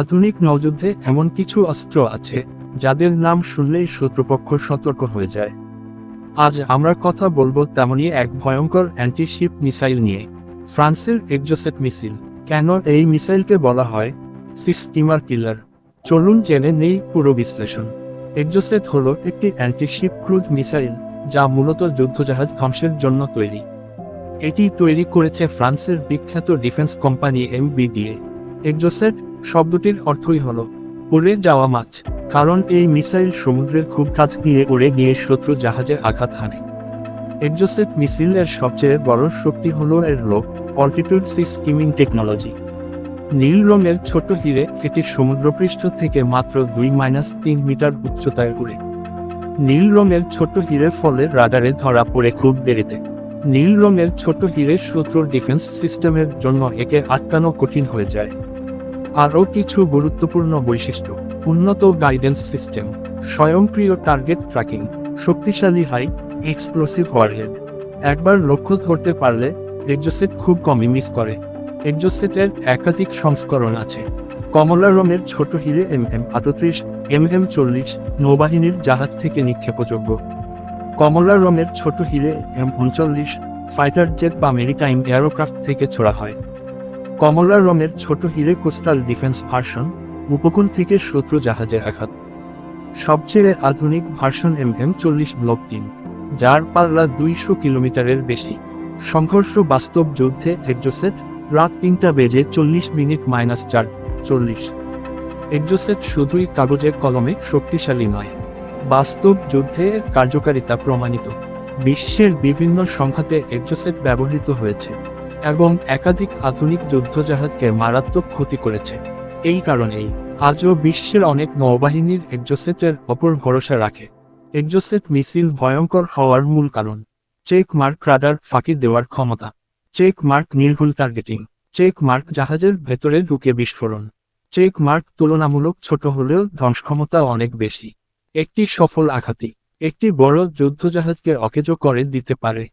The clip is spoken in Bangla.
আধুনিক নৌযুদ্ধে এমন কিছু অস্ত্র আছে, যাদের নাম শুনলেই শত্রুপক্ষ সতর্ক হয়ে যায়। আজ আমরা কথা বলব তেমনই এক ভয়ঙ্কর অ্যান্টিশিপ মিসাইল নিয়ে। ফ্রান্সের এক্সোসেট মিসাইল। কেন এই মিসাইলকে বলা হয়? সিস্টিমার কিলার চলুন জেনে নেই পুরো বিশ্লেষণ। এক্সোসেট হলো একটি অ্যান্টিশিপ ক্রুজ মিসাইল, যা মূলত যুদ্ধজাহাজ ধ্বংসের জন্য তৈরি। এটি তৈরি করেছে ফ্রান্সের বিখ্যাত ডিফেন্স কোম্পানি এমবিডিএ এক্সোসেট শব্দটির অর্থই হল, উড়ে যাওয়া মাছ। কারণ এই মিসাইল সমুদ্রের খুব কাছ দিয়ে উড়ে গিয়ে শত্রু জাহাজে আঘাত হানে। এক্সোসেট মিসাইলের সবচেয়ে বড় শক্তি হল এর low altitude sea skimming technology নীল রঙের ছোট হিরে এটি সমুদ্রপৃষ্ঠ থেকে মাত্র দুই মাইনাস তিন মিটার উচ্চতায় উড়ে। নীল রঙের ছোট হিরে ফলে রাডারে ধরা পড়ে খুব দেরিতে। নীল রঙের ছোট হিরে শত্রুর ডিফেন্স সিস্টেমের জন্য একে আটকানো কঠিন হয়ে যায়। আরও কিছু গুরুত্বপূর্ণ বৈশিষ্ট্য। উন্নত গাইডেন্স সিস্টেম স্বয়ংক্রিয় টার্গেট ট্র্যাকিং শক্তিশালী হাই এক্সপ্লোসিভ ওয়ারহেড একবার লক্ষ্য ধরতে পারলে এক্সোসেট খুব কমই মিস করে। এক্সোসেটের একাধিক সংস্করণ আছে। কমলা রঙের ছোট হিরে এম এম আটত্রিশ এম এম চল্লিশ নৌবাহিনীর জাহাজ থেকে নিক্ষেপযোগ্য। কমলা রঙের ছোট হিরে এম উনচল্লিশ ফাইটার জেট বা মেরিটাইম এয়ারোক্রাফট থেকে ছোড়া হয়। কমলা রঙের ছোট হিরে কোস্টাল ডিফেন্স ভার্সন, উপকূল থেকে শত্রু জাহাজে আঘাত। সবচেয়ে আধুনিক ভার্সন এম এম চল্লিশ ব্লক তিন, যার পাল্লা দুইশো কিলোমিটারের বেশি। সংঘর্ষ বাস্তব যুদ্ধে এক্সোসেট, রাত তিনটা বেজে চল্লিশ মিনিট মাইনাস চার, চল্লিশ। এক্সোসেট শুধুই কাগজে কলমে শক্তিশালী নয়। বাস্তব যুদ্ধে কার্যকারিতা প্রমাণিত। বিশ্বের বিভিন্ন সংঘাতে এক্সোসেট ব্যবহৃত হয়েছে। এবং একাধিক আধুনিক যুদ্ধজাহাজকে মারাত্মক ক্ষতি করেছে। এই কারণেই আজও বিশ্বের অনেক নৌবাহিনীর এক্সোসেটের ওপর ভরসা রাখে। এক্সোসেট মিছিল ভয়ঙ্কর হওয়ার মূল কারণ, চেক মার্ক রাডার ফাঁকি দেওয়ার ক্ষমতা। চেক মার্ক নির্ভুল টার্গেটিং, চেক মার্ক জাহাজের ভেতরে ঢুকে বিস্ফোরণ। চেক মার্ক তুলনামূলক ছোট হলেও ধ্বংসক্ষমতা অনেক বেশি। একটি সফল আঘাতই, একটি বড় যুদ্ধজাহাজকে অকেজো করে দিতে পারে।